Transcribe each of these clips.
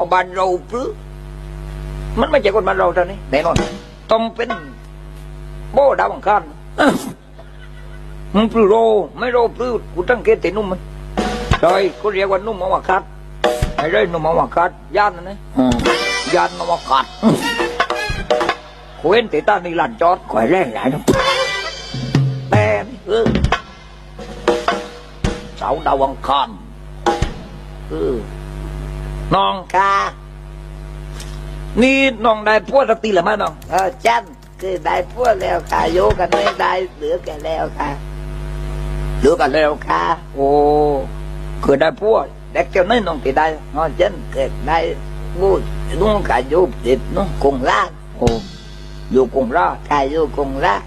เอาบ้านเราปรือมันไม่ใช่คนบ้านเราเท่านี้แน่นอนต้องเป็นโบดาวอังคารอ้าวมึงปรือโรไม่โรปรือกูตั้งเกตแต่นุ่มมันใช่ก็เรียกว่านุ่มอวกาศไอ้เรื่องนุ่มอวกาศย่านนั่นนะอืมย่านอวกาศอืมกูเห็นแต่ตานี่หลานจอดก่อยแรงหลายนะแต่นี่เออเสาดาวอังคารเออ น้องกานี่น้องได้พวดสักตีหรือไม่น้องเออจันคือได้พวกแล้วค่ะโยกันไม่ได้เหลือแก่แล้วค่ะเหลือกันแล้วค่ะ โอ้คือได้พวดเด็กเจ้าน้อยน้องตีได้นอจันเกิดได้บูดนุ่งกาโยติดนุ่งกงล่างโอ้อยู่กรุงราชกาโยกงล่าง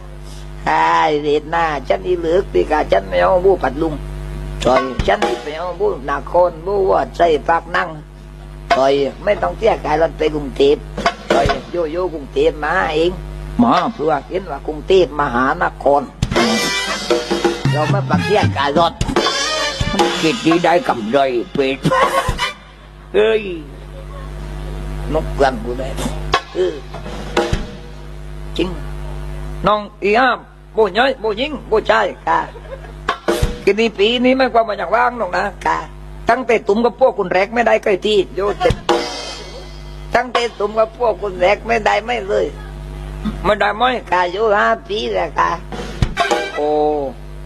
กายเรียนหน้าจันอีเหลือกปีกาจันไม่เอาบูปัดลุงใช่จันอีไม่เอาบูนาคอนบูว่าใจปากนั่ง ใช่ไม่ต้องเที่ยกายรถไปกรุงเทพใช่โยโย่กรุงเทพมาเองมาเพื่อเห็นว่ากรุงเทพมหานครเราไม่ปักเที่ยกายรถคิดดีได้กำไรเป็ดเฮ้ยนกกันกูได้เออจริงน้องอีห้ามโบย้อยโบยิงโบชายค่ะกินนี้ปีนี้ไม่ความมาอย่างว่างน้องนะค่ะ ตั้งแต่ตุ้มกับพวกคุณแรกไม่ได้ใกล้ที่โยติตั้งแต่ตุ่มกับพวกคุณแรกไม่ได้ไม่เลยไม่ได้ไมค่ะโยห้าปีแล้วค่ะโอ้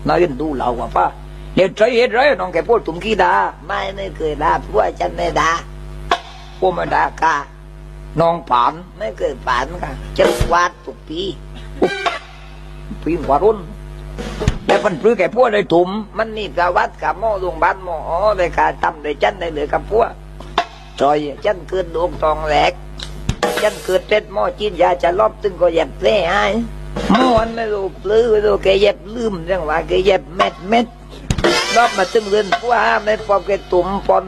นายดูเราว่ะป้าเดี๋ยวใจเห็ดไรน้องแกพูดตุ้มกี้ดาไม่ไม่เคยดาพวกฉันไม่ดาพวกไม่ด้ค่ะน้องผ่านไม่เคยผ่านค่ะจะวาดทุกปีปีวารุ่น แล้วพันปื้อแกพวกเลยตุ้มมันนี่ปรวัติกับหม้อโรงพยาบาลหมออ๋อเลยค่ำเลยฉันได้เลยกับพวกจอยฉันเกิดดวงทองแหลกฉันเกิดเต็ดหม้อจีนยาจะลอบตึงก็เย็บแผลให้หม้อันไม่รู้ปลื้อไม่รู้แกเย็บลืมเรื่องว่าแกเย็บเม็ดเม็ดรอบมาตึงเรือนผู้ห้าไม่พอแกตุ่มปอน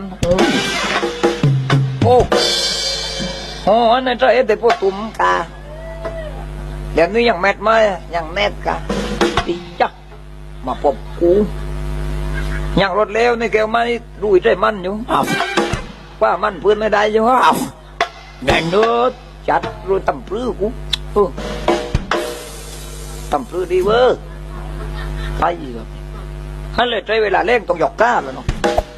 โอ้อันนั้นใจเอ็ดแต่พวกตุ้มกาเดี๋ยวนี้ยังแมทไหมอย่างแม่กา ตีจักมาพบกูยังรถเร็วนี่แกไม่รู้ใจมันอยู่อ้าวว่ามันเพื่อนไม่ได้อยู่อ้าวแน่นเนอจัดรู้ตำปลื้อกูตำปลื้อดีเวอร์ไปครับฮันเลยใจเวลาเล่งต้องหยอกก้าแล้วเนาะ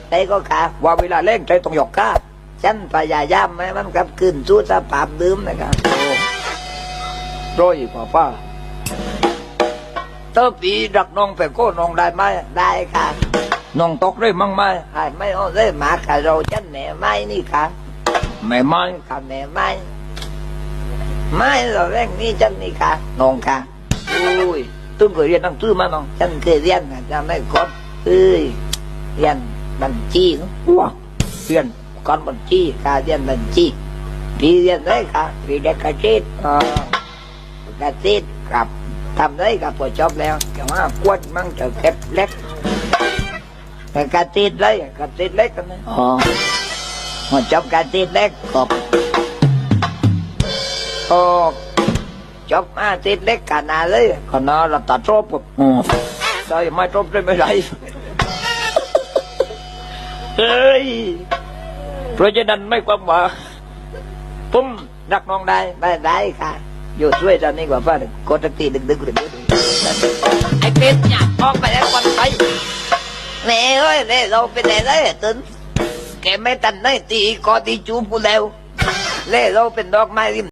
ได้ก็กาว่าเวลาเล่งใจต้องหยอกก้าฉันพยายามให้มันกลับคืนสู่สภาพเดิมนะครับโรยกว่าป้า เตอปีดักน้องไปโก้น้องได้ไหมได้ค่ะน้องตกได้มั่งไหมไอ้ไม่เอาเลยหมาค่ะเราฉันแหน่ไม้นี่ค่ะไม่ไหมค่ะแหน่ไม้ไม้เราแรงนี่ฉันนี่ค่ะน้องค่ะโอ้ยตึ้งเคยเรียนหนังสือมาน้องฉันเคยเรียนนะจะไม่ครบเอ้ยเรียนบัญชีเนอะว้าเรียนการบัญชีค่ะเรียนบัญชีพี่เรียนได้ค่ะปีเด็กกระเจิดอ่ากระติดครับ ทำได้กับพอจบแล้วแต่ว่ากวดมั่งจะเก็บเล็กแต่กรติดเลยกรติดเล็กกันนะอ๋อพอจบการติดเล็กกบโอ้จบมาติดเล็กขนาดเลยคณะเราตัดรบกับอ๋อได้ไม่รบได้ไม่ไรเฮ้ยเพราะฉะนั้นไม่ความว่าผมรักน้องได้ไม่ได้ค่ะ อยู่ช่วยจันนี้กว่าฟ้าเนี่ยกดตีดึกดึกดึกดึกไอ้เป็ดเนี่ยออกไปแล้วคนไปแม่เอ้ยแม่เราไปไหนได้ตึนแกไม่ตันได้ตีก็ตีจูบกูแล้วเล่เราเป็นดอกไม้ริม